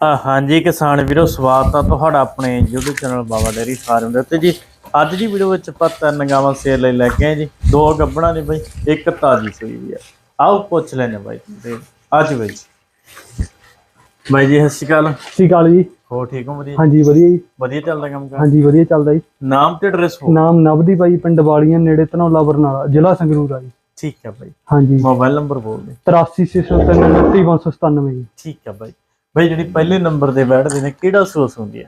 ਹਾਂਜੀ ਕਿਸਾਨ ਵੀਰੋ ਸਵਾਗਤ ਆ ਤੁਹਾਡਾ ਆਪਣੇ YouTube channel Baba dairy farm ਦੇ ਉੱਤੇ। ਜੀ ਅੱਜ ਦੀ ਵੀਡੀਓ ਵਿੱਚ ਆਪਾਂ ਤਿੰਨ ਗਾਵਾਂ ਸੇਲ ਲਈ ਲੈ ਕੇ ਆਏ ਜੀ। ਦੋ ਗੱਬਣਾ ਨੇ ਬਾਈ ਇੱਕ ਤਾਜੀ ਸੂਈ ਵੀ ਆ। ਆਓ ਪੁੱਛ ਲੈਣੇ ਬਾਈ ਤੇ ਅੱਜ ਬਾਈ ਬਾਈ ਜੀ ਸਤਿ ਸ਼੍ਰੀ ਅਕਾਲ। ਸਤਿ ਸ਼੍ਰੀ ਅਕਾਲ ਜੀ। ਹੋ ਠੀਕ ਹੋ ਵਧੀਆ? ਹਾਂਜੀ ਵਧੀਆ ਜੀ। ਵਧੀਆ ਚੱਲਦਾ ਕੰਮ ਕਰ? ਹਾਂਜੀ ਵਧੀਆ ਚੱਲਦਾ ਜੀ। ਨਾਮ ਤੇ ਐਡਰੈਸ ਹੋ ਨਾਮ ਨਵਦੀਪ ਆ ਜੀ ਪਿੰਡ ਵਾਲੀਆਂ ਨੇੜੇ ਧਨੌਲਾ ਬਰਨਾਲਾ ਜ਼ਿਲ੍ਹਾ ਸੰਗਰੂਰ ਆ ਜੀ। ਠੀਕ ਹੈ ਬਾਈ। ਹਾਂਜੀ। ਮੋਬਾਈਲ ਨੰਬਰ ਬੋਲ ਦੇ। 8363 ਜੀ। ਠੀਕ ਹੈ ਬਾਈ। ਬਾਈ ਜਿਹੜੀ ਪਹਿਲੇ ਨੰਬਰ ਤੇ ਬੈਠਦੇ ਨੇ ਕਿਹੜਾ ਸੋਸ ਹੁੰਦੀ ਆ?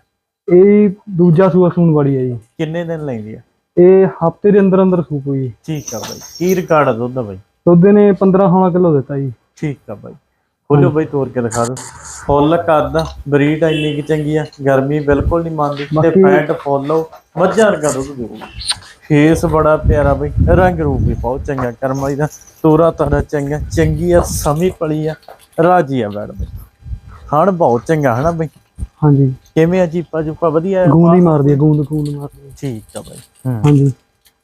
ਇਹ ਦੂਜਾ ਸੂਆ ਸੂਣ ਵਾਲੀ ਆ ਜੀ। ਕਿੰਨੇ ਦਿਨ ਲੈਂਦੀ ਆ? ਇਹ ਹਫ਼ਤੇ ਦੇ ਅੰਦਰ ਅੰਦਰ ਸੂਪ ਹੋਈ। ਠੀਕ ਆ ਬਾਈ। ਕੀ ਰਿਕਾਰਡ ਆ ਦੁੱਧ ਦਾ ਬਾਈ? ਦੁੱਧ ਨੇ 15 16 ਕਿਲੋ ਦਿੱਤਾ ਜੀ। ਠੀਕ ਆ ਬਾਈ। ਖੋਲੋ ਬਾਈ ਤੋੜ ਕੇ ਦਿਖਾ ਦਿਓ। ਫੁੱਲ ਕਰਦਾ ਬਰੀਡ ਇੰਨੀ ਕਿ ਚੰਗੀ ਆ ਗਰਮੀ ਬਿਲਕੁਲ ਨਹੀਂ ਮੰਨਦੀ। ਤੇ ਫੈਟ ਫੁੱਲ ਮੱਝਾਂ ਵਰਗਾ ਦੁੱਧ ਦੇਊਗੀ ਫੇਸ ਬੜਾ ਪਿਆਰਾ ਬਾਈ ਰੰਗ ਰੂਪ ਵੀ ਬਹੁਤ ਚੰਗਾ ਕਰਮ ਵਾਲੀ ਦਾ ਤੋਰਾ ਤਾਰਾ ਚੰਗਾ ਚੰਗੀ ਆ ਸਮੀ ਪਲੀ ਆ ਰਾਜੀ ਆ ਬੈੜ ਬਾਈ। ਖਾਣ ਬਹੁਤ ਚੰਗਾ ਹਨਾ ਬਾਈ? ਹਾਂਜੀ। ਕਿਵੇਂ ਆ ਜੀਪਾ ਜੁਪਾ ਵਧੀਆ ਆ? ਗੂੰਦ ਹੀ ਮਾਰਦੀ ਆ ਗੂੰਦ ਗੂੰਦ ਮਾਰਦੀ ਆ। ਠੀਕ ਆ ਬਾਈ। ਹੂੰ। ਹਾਂਜੀ।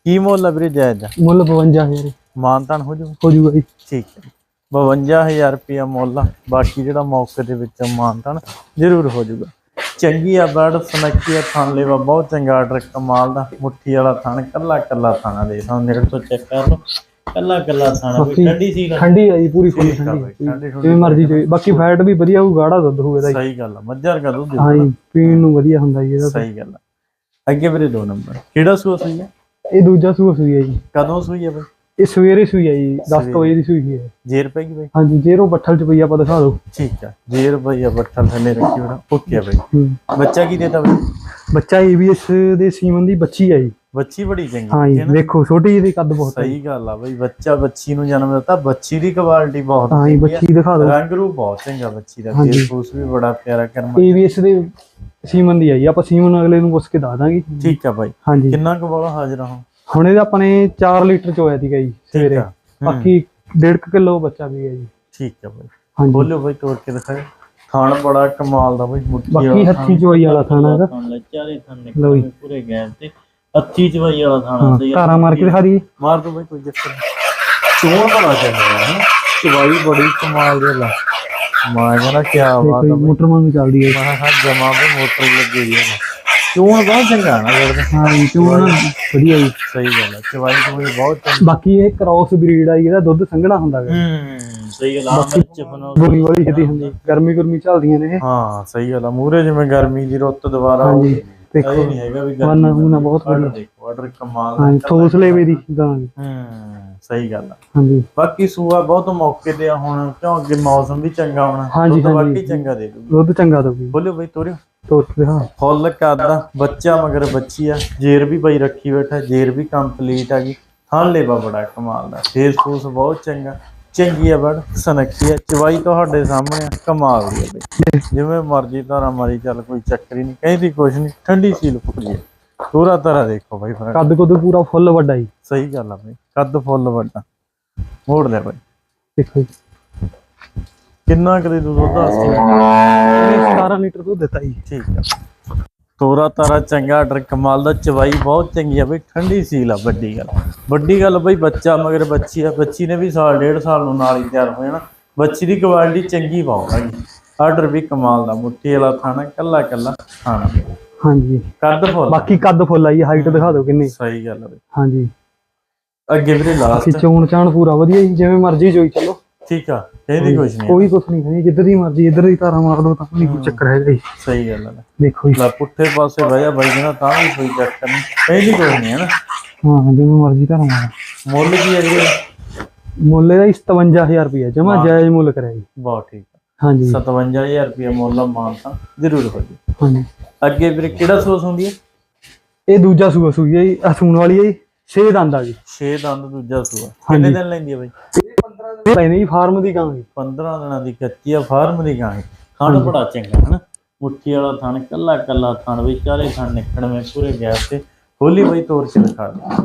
ਕੀ ਮੁੱਲ ਆ ਵੀਰੇ ਜਾਇਜ਼ ਦਾ? ਮੁੱਲ 52000 ਜੀ। ਮਾਨਤਾਨ ਹੋ ਜਾਊ ਹੋ ਜੂਗਾ ਜੀ। ਠੀਕ ਹੈ 52000 ਰੁਪਇਆ ਮੁੱਲ ਆ। ਬਾਕੀ ਜਿਹੜਾ ਮੌਕੇ ਦੇ ਵਿੱਚ ਮਾਨਤਾਨ ਜ਼ਰੂਰ ਹੋ ਜਾਊਗਾ। ਚੰਗੀ ਆ ਬਰਡ ਸਨੱਕੀ ਆ ਥਣ ਲੈਵਾ ਬਹੁਤ ਚੰਗਾ ਆਰਡਰ ਕਮਾਲ ਦਾ ਮੁੱਠੀ ਵਾਲਾ ਥਣ ਕੱਲਾ ਕੱਲਾ ਥਾਣਾ ਦੇ ਸਾਨੂੰ ਨੇੜੇ ਤੋਂ ਚੈੱਕ ਕਰ ਲਓ। ਕੱਲਾ ਕੱਲਾ ਥਾਣਾ ਬਾਕੀ ਠੰਡੀ ਸੀ ਨਾ ਠੰਡੀ ਆ ਜੀ ਪੂਰੀ ਫੁੱਲ ਠੀਕ ਆ ਬਾਈ, ਠੰਡੀ ਠੰਡੀ ਠੰਡੀ ਜਿਵੇਂ ਮਰਜ਼ੀ ਚੋਈ ਬਾਕੀ ਫੈਟ ਵੀ ਵਧੀਆ ਹੋਊ ਗਾੜਾ ਦੁੱਧ ਹੋਊ ਇਹਦਾ ਜੀ ਸਹੀ ਗੱਲ ਆ ਮੱਝਾਂ ਵਰਗਾ ਦੁੱਧ ਹਾਂ ਜੀ ਪੀਣ ਨੂੰ ਵਧੀਆ ਹੁੰਦਾ ਜੀ ਇਹਦਾ। ਸਹੀ ਗੱਲ ਆ। ਅੱਗੇ ਵੀਰੇ ਦੋ ਨੰਬਰ। ਕਿਹੜਾ ਸੂਆ ਸੂਈ ਆ? ਇਹ ਦੂਜਾ ਸੂਆ ਸੂਈ ਹੈ ਜੀ। ਕਦੋਂ ਸੂਈ ਆ ਬਈ? ਇਹ ਸਵੇਰੇ ਸੂਈ ਹੈ ਜੀ 10 ਵਜੇ ਦੀ ਸੂਈ ਹੈ ਜੇਰ ਪੈ ਗਈ ਬਈ? ਹਾਂਜੀ ਜੇਰੋ ਬੱਠਲ ਚ ਪਈ ਆਪਾਂ ਦਿਖਾ ਦਿਓ। ਠੀਕ ਆ ਜੇਰ ਬਈ ਆ ਬੱਠਲ ਥੱਲੇ ਰੱਖੀ ਬੜਾ ਓਕੇ ਆ ਬਈ। ਹੂੰ। ਬੱਚਾ ਕੀ ਦੇਤਾ ਬਈ? ਬੱਚਾ ਏਬੀਐਸ ਦੇ ਸੀਮਨ ਦੀ ਬੱਚੀ ਹੈ ਜੀ। ਬੱਚੀ ਬੜੀ ਚੰਗੀ ਹਾਂ ਹੈ ਜੀ ਨਾ? ਵੇਖੋ ਛੋਟੀ ਜਿਹੀ ਦੀ ਕੱਦ ਬਹੁਤ ਹੈ ਸਹੀ ਗੱਲ ਆ ਬਈ ਬੱਚਾ ਬੱਚੀ ਨੂੰ ਜਨਮ ਦਿੱਤਾ ਬੱਚੀ ਦੀ ਕੁਆਲਿਟੀ ਬਹੁਤ ਹਾਂ ਜੀ ਚੰਗੀ ਆ। ਬੱਚੀ ਦਿਖਾ ਦਿਓ। ਰੰਗ ਰੂਪ ਬਹੁਤ ਚੰਗਾ ਬੱਚੀ ਦਾ ਹਾਂਜੀ। ਫੇਸ ਫੂਸ ਵੀ ਬੜਾ ਪਿਆਰਾ ਕਰਮ ਏਬੀਐਸ ਦੇ ਸੀਮਨ ਦੀ ਜੀ ਆਪਾਂ ਸੀਮਨ ਅਗਲੇ ਨੂੰ ਪੁੱਛ ਕੇ ਦੱਸ ਦਾਂਗੇ। ਠੀਕ ਆ ਬਾਈ। ਹਾਂਜੀ। ਕਿੰਨਾ ਕੁ ਬੋਲਾ ਹਾਜ਼ਰ ਹਾਂ ਹੁਣ? ਇਹਦੇ ਆਪਣੇ 4 ਲੀਟਰ ਚ ਹੋਇਆ ਸੀਗਾ ਜੀ ਸਵੇਰੇ। ਆ। ਬਾਕੀ 1.5 ਕਿਲੋ ਬੱਚਾ ਵੀ ਹੈ ਜੀ। ਠੀਕ ਆ ਬਾਈ। ਹਾਂਜੀ। ਬੋਲਿਓ ਬਾਈ ਤੋੜ ਕੇ ਦਿਖਾਓ ਥਾਣ ਬੜਾ ਕਮਾਲ ਦਾ ਬਾਈ ਮੁੱਠੀ ਬਾਕੀ ਹੱਥੀ ਚੋਈ ਵਾਲਾ ਖਾਣਾ ਇਹਦਾ। ਥਾਣ ਜੀ। ਨਿਕਲੇ ਪੂਰੇ ਗੈਸ ਤੇ। ਹੱਥੀ ਚਵਾਈ ਵਾਲਾ ਥਾਣਾ ਹਾਂ ਸਹੀ। ਧਾਰਾ ਮਾਰ ਕੇ ਦਿਖਾ ਦਈਏ। ਮਾਰ ਦੋ ਬਾਈ ਕੋਈ ਚੱਕਰ ਚੋਣ ਬੜਾ ਚੰਗਾ ਹੈ ਚਵਾਈ ਬੜੀ ਕਮਾਲ ਦੇ ਲਾ ਮੈਂ ਕਹਿੰਦਾ ਕੀ ਬਾਤ ਬਾਈ। ਮੋਟਰ ਵਾਂਗ ਚੱਲਦੀ ਹੈ ਮੈਂ ਹਾਂ ਜਮਾ ਵੀ ਮੋਟਰ ਲੱਗੀ ਹੋਈ ਹੈ ਚੋਣ ਬਹੁਤ ਚੰਗਾ ਨਾ ਕਰਦੇ ਹਾਂ ਚੋਣ ਵਧੀਆ ਜੀ। ਸਹੀ ਗੱਲ ਹੈ ਚਵਾਈ ਚਵਾਈ ਬਹੁਤ ਚੰਗੀ। ਬਾਕੀ ਇਹ ਕ੍ਰਾਸ ਬਰੀਡ ਆ ਇਹਦਾ ਦੁੱਧ ਸੰਘਣਾ ਹੁੰਦਾ ਹੈ ਹੂੰ। ਸਹੀ ਗੱਲ ਆ ਵਾਲੀ ਛੇਤੀ ਹੁੰਦੀ ਗਰਮੀ ਗੁਰਮੀ ਚੱਲਦੀਆਂ ਨੇ ਇਹ। ਹਾਂ ਸਹੀ ਗੱਲ ਆ ਮੂਰੇ ਜਿਵੇਂ ਗਰਮੀ ਦੀ ਰੁੱਤ ਦੁਬਾਰਾ ਹਾਂਜੀ। ਦੇਖੋ ਇਹ ਨਹੀਂ ਹੈਗਾ ਵੀ ਵਾਨਾ ਵੂਨਾ ਬਹੁਤ ਆਰਡਰ ਵਧੀਆ। ਦੇਖੋ ਆਰਡਰ ਕਮਾਲ ਦਾ ਹਾਂ ਠੋਸ ਲੇਵੇ ਦੀ ਗਾਂ। ਜੀ। ਹੂੰ ਸਹੀ ਗੱਲ ਆ। ਹਾਂਜੀ। ਬਾਕੀ ਸੂਆ ਬਹੁਤ ਮੌਕੇ ਤੇ ਆ ਹੁਣ ਕਿਉਂ ਅੱਗੇ ਮੌਸਮ ਵੀ ਚੰਗਾ ਹੋਣਾ ਹਾਂਜੀ, ਦੁੱਧ ਹਾਂਜੀ। ਬਾਕੀ ਚੰਗਾ ਦੇ ਦੂਗੀ ਦੁੱਧ ਚੰਗਾ ਦਊਗੀ। ਬੋਲਿਓ ਬਈ ਤੋਰਿਓ। ਤੋਤ ਦੇ ਹਾਂ ਫੁੱਲ ਕਰਦਾ ਬੱਚਾ ਮਗਰ ਬੱਚੀ ਆ ਜੇਰ ਵੀ ਭਾਈ ਰੱਖੀ ਬੈਠਾ ਜੇਰ ਵੀ ਕੰਪਲੀਟ ਆ ਗਈ। ਥਣ ਲੇਵਾ ਬੜਾ ਕਮਾਲ ਦਾ ਫੇਸ ਫੂਸ ਬਹੁਤ ਚੰਗਾ। ਚੰਗੀ ਆ ਬੜ ਸਨੱਖੀ ਆ ਚਵਾਈ ਤੁਹਾਡੇ ਸਾਹਮਣੇ ਆ ਕਮਾਲ ਦੀ ਆ ਬਈ। ਜਿਵੇਂ ਮਰਜ਼ੀ ਧਾਰਾ ਮਾਰੀ ਚੱਲ ਕੋਈ ਚੱਕਰ ਹੀ ਨਹੀਂ ਕਹਿੰਦੀ ਕੁਛ ਨਹੀਂ ਠੰਡੀ ਸੀਲ ਫੁੱਲੀ ਆ। ਪੂਰਾ ਤਰ੍ਹਾਂ ਦੇਖੋ ਬਾਈ ਫ਼ਰਕ ਕੱਦ ਕੁੱਦ ਪੂਰਾ ਫੁੱਲ ਵੱਡਾ ਜੀ। ਸਹੀ ਗੱਲ ਆ ਬਈ ਕੱਦ ਫੁੱਲ ਵੱਡਾ। ਮੋੜ ਲੈ ਬਾਈ। ਦੇਖੋ ਜੀ। ਕਿੰਨਾ ਕਦੇ ਤੂੰ ਦੁੱਧ ਦੱਸ ਇਹਨੇ 17 ਲੀਟਰ ਦੁੱਧ ਦਿੱਤਾ ਜੀ। ਠੀਕ ਆ। ਤੋਰਾ ਤਾਰਾ ਚੰਗਾ ਆਰਡਰ ਕਮਾਲ ਦਾ ਚਵਾਈ ਬਹੁਤ ਚੰਗੀ ਆ ਬਈ ਠੰਡੀ ਸੀਲ ਆ ਵੱਡੀ ਗੱਲ। ਵੱਡੀ ਗੱਲ ਬਈ ਬੱਚਾ ਮਗਰ ਬੱਚੀ ਆ ਬੱਚੀ ਨੇ ਵੀ ਸਾਲ ਡੇਢ ਸਾਲ ਨੂੰ ਨਾਲ ਹੀ ਤਿਆਰ ਹੋ ਜਾਣਾ ਬੱਚੀ ਦੀ ਕੁਆਲਿਟੀ ਚੰਗੀ ਬਹੁਤ ਹੈਗੀ ਆਰਡਰ ਵੀ ਕਮਾਲ ਦਾ ਮੁੱਠੀ ਵਾਲਾ ਥਾਣਾ ਕੱਲਾ ਕੱਲਾ ਖਾਣਾ ਹਾਂਜੀ। ਕੱਦ ਫੁੱਲ ਬਾਕੀ ਕੱਦ ਫੁੱਲ ਆ ਜੀ ਹਾਈਟ ਦਿਖਾ ਦਿਓ ਕਿੰਨੀ। ਸਹੀ ਗੱਲ ਆ ਬਈ। ਹਾਂਜੀ। ਅੱਗੇ ਵੀਰੇ ਲਾਸਟ ਚੋਣ ਚਾਣ ਪੂਰਾ ਵਧੀਆ ਜੀ ਜਿਵੇਂ ਮਰਜ਼ੀ ਜੋਈ ਚਲੋ। ਠੀਕ ਆ ਇਹਦੀ ਕੁਛ ਨਹੀਂ ਕੋਈ ਕੁਛ ਨਹੀਂ ਹੈ ਜਿੱਧਰ ਦੀ ਮਰਜ਼ੀ ਇੱਧਰ ਦੀ ਧਾਰਾ ਮਾਰ ਦੋ ਤਾਂ ਨਹੀਂ ਕੋਈ ਚੱਕਰ ਹੈਗਾ ਜੀ ਸਹੀ ਗੱਲ ਆ ਦੇਖੋ ਜੀ। ਲੈ ਪੁੱਠੇ ਪਾਸੇ ਜਾ ਬਾਈ ਜਣਾ ਤਾਂ ਵੀ ਕੋਈ ਚੱਕਰ ਨਹੀਂ। ਇਹਦੀ ਕੁਛ ਨਹੀਂ ਹੈ ਨਾ। ਹਾਂ ਜਿਵੇਂ ਮਰਜ਼ੀ ਧਾਰਾ ਮਾਰ। ਮੁੱਲ ਕੀ ਹੈ ਵੀਰੇ ਮੁੱਲ ਇਹਦਾ ਜੀ 57000 ਰੁਪਏ ਜਮਾ ਜਾਇਜ਼ ਮੁੱਲ ਕਰਿਆ ਜੀ। ਬਹੁਤ ਠੀਕ ਹਾਂਜੀ। 57000 ਰੁਪਏ ਮੁੱਲ ਮਾਨਤਾ ਜ਼ਰੂਰ ਹੋ ਜੀ ਹਾਂਜੀ। ਅੱਗੇ ਵੀਰੇ ਕਿਹੜਾ ਸੋਸ ਹੁੰਦੀ ਹੈ? ਇਹ ਦੂਜਾ ਸੂਆ ਸੂਈ ਹੈ ਜੀ ਅਸੂਣ ਵਾਲੀ ਹੈ ਜੀ 6 ਦੰਦ ਆ ਜੀ। 6 ਦੰਦ ਦੂਜਾ ਸੂਆ। ਕਿੰਨੇ ਦਿਨ ਲੈਂਦੀ ਹੈ ਬਾਈ? ਲੈਣੇ ਜੀ ਫਾਰਮ ਦੀ ਗਾਂ ਜੀ 15 ਦਿਨਾਂ ਦੀ ਕੱਚੀ ਆ ਫਾਰਮ ਦੀ ਗਾਂ ਥਣ ਬੜਾ ਚੰਗਾ ਹੈ ਨਾ ਮੁੱਠੀ ਵਾਲਾ ਥਣ ਕੱਲਾ ਕੱਲਾ ਥਣ ਵੀ ਚਾਰੇ ਥਣ ਨਿਕੜਵੇਂ ਪੂਰੇ ਗੈਸ ਤੇ। ਹੋਲੀ ਬਾਈ ਤੋੜ ਕੇ ਦਿਖਾ ਦੇ।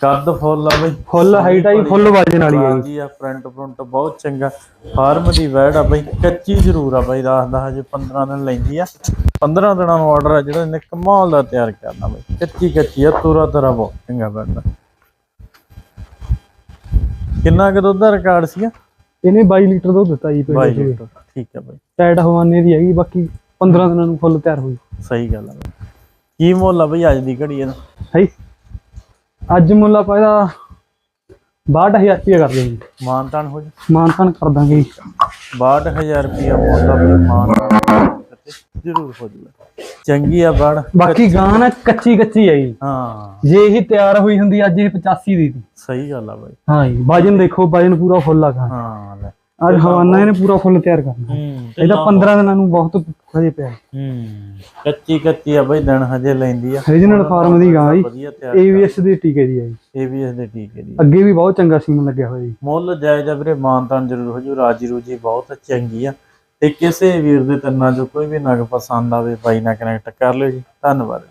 ਕੱਦ ਫੁੱਲ ਆ ਬਈ। ਫੁੱਲ ਹਾਈਟ ਆ ਜੀ ਫੁੱਲ ਵਜਨ ਵਾਲੀ ਹੈ ਜੀ। ਆ ਫਰੰਟ ਫਰੰਟ ਬਹੁਤ ਚੰਗਾ। ਫਾਰਮ ਦੀ ਵੈੜ ਆ ਬਈ ਕੱਚੀ ਜ਼ਰੂਰ ਆ ਬਈ ਦੱਸਦਾ ਹਜੇ 15 ਦਿਨ ਲੈਂਦੀ ਆ। 15 ਦਿਨਾਂ ਨੂੰ ਆਰਡਰ ਆ ਜਿਹੜਾ ਇਹਨੇ ਕਮਾਲ ਦਾ ਤਿਆਰ ਕਰਨਾ ਬਈ। ਕੱਚੀ ਕੱਚੀ ਆ ਤੁਰਾ ਤਰਾ ਬਹੁਤ ਚੰਗਾ ਵੈੜ ਦਾ ਕਿੰਨਾ ਕੁ ਦੁੱਧ ਦਾ ਰਿਕਾਰਡ ਸੀਗਾ? ਇਹਨੇ 22 ਲੀਟਰ ਦੁੱਧ ਦਿੱਤਾ ਜੀ ਪਹਿਲੇ 22 ਸੂਏ ਲੀਟਰ ਠੀਕ ਹੈ ਬਾਈ। ਟੈਟ ਹਵਾਨੇ ਦੀ ਹੈਗੀ ਬਾਕੀ 15 ਦਿਨਾਂ ਨੂੰ ਫੁੱਲ ਤਿਆਰ ਹੋਈ। ਸਹੀ ਗੱਲ ਬਾਈ। ਕੀ ਮੁੱਲ ਆ ਬਈ ਅੱਜ ਦੀ ਘੜੀ ਇਹਦਾ? ਹੈ ਅੱਜ ਮੁੱਲ ਆਪਾਂ ਇਹਦਾ 62000 ਰੁਪਏ ਕਰ ਦਿਆਂਗੇ। ਮਾਨਤਾਨ ਹੋ ਜਾ ਮਾਨਤਾਨ ਕਰ ਦਾਂਗੇ ਜੀ। 62000 ਰੁਪਇਆ ਮੁੱਲ ਆ ਬਈ ਮਾਨਤਾਨ ਜ਼ਰੂਰ ਹੋ ਜੂਗਾ ਚੰਗੀ ਆ ਬੜ। ਬਾਕੀ ਗਾਂ ਨਾ ਕੱਚੀ ਕੱਚੀ ਹੈ ਜੀ। ਹਾਂ। ਜੇ ਇਹ ਤਿਆਰ ਹੋਈ ਹੁੰਦੀ ਅੱਜ ਇਹ 85 ਦੀ ਸੀ। ਸਹੀ ਗੱਲ ਆ ਬਾਈ। ਹਾਂ ਜੀ ਵਜਨ ਦੇਖੋ ਵਜਨ ਪੂਰਾ ਫੁੱਲ ਆ ਗਾਂ। ਹਾਂ ਲੈ। ਅੱਜ ਹਵਾਨਾ ਇਹਨੇ ਪੂਰਾ ਫੁੱਲ ਤਿਆਰ ਕਰਨਾ। ਇਹਦਾ 15 ਦਿਨਾਂ ਨੂੰ ਬਹੁਤ ਹਜੇ ਪਿਆ। ਹੂੰ ਕੱਚੀ ਕੱਚੀ ਆ ਬਈ ਦਿਨ ਹਜੇ ਲੈਂਦੀ ਆ। ਰੀਜਨਲ ਫਾਰਮ ਦੀ ਗਾਂ ਜੀ। ਏਵੀਐਸ ਦੇ ਟੀਕੇ ਦੀ ਹੈ ਜੀ। ਦੇ ਟੀਕੇ ਦੀ ਅੱਗੇ ਵੀ ਬਹੁਤ ਚੰਗਾ ਸੀਮਨ ਲੱਗਿਆ ਹੋਇਆ ਜੀ। ਮੁੱਲ ਜਾਇਜ਼ ਆ ਵੀਰੇ ਮਾਨਤਾਨ ਜ਼ਰੂਰ ਹੋ ਜੂ ਰਾਜੀ ਰੂਜੀ ਬਹੁਤ ਚੰਗੀ ਆ। ਤੇ ਕਿਸੇ ਵੀਰ ਦੇ ਤੰਨਾ ਜੋ ਕੋਈ ਵੀ ਨਗ ਪਸੰਦ ਆਵੇ ਬਾਈ ਨਾਲ ਕਨੈਕਟ ਕਰ ਲਿਓ ਜੀ। ਧੰਨਵਾਦ।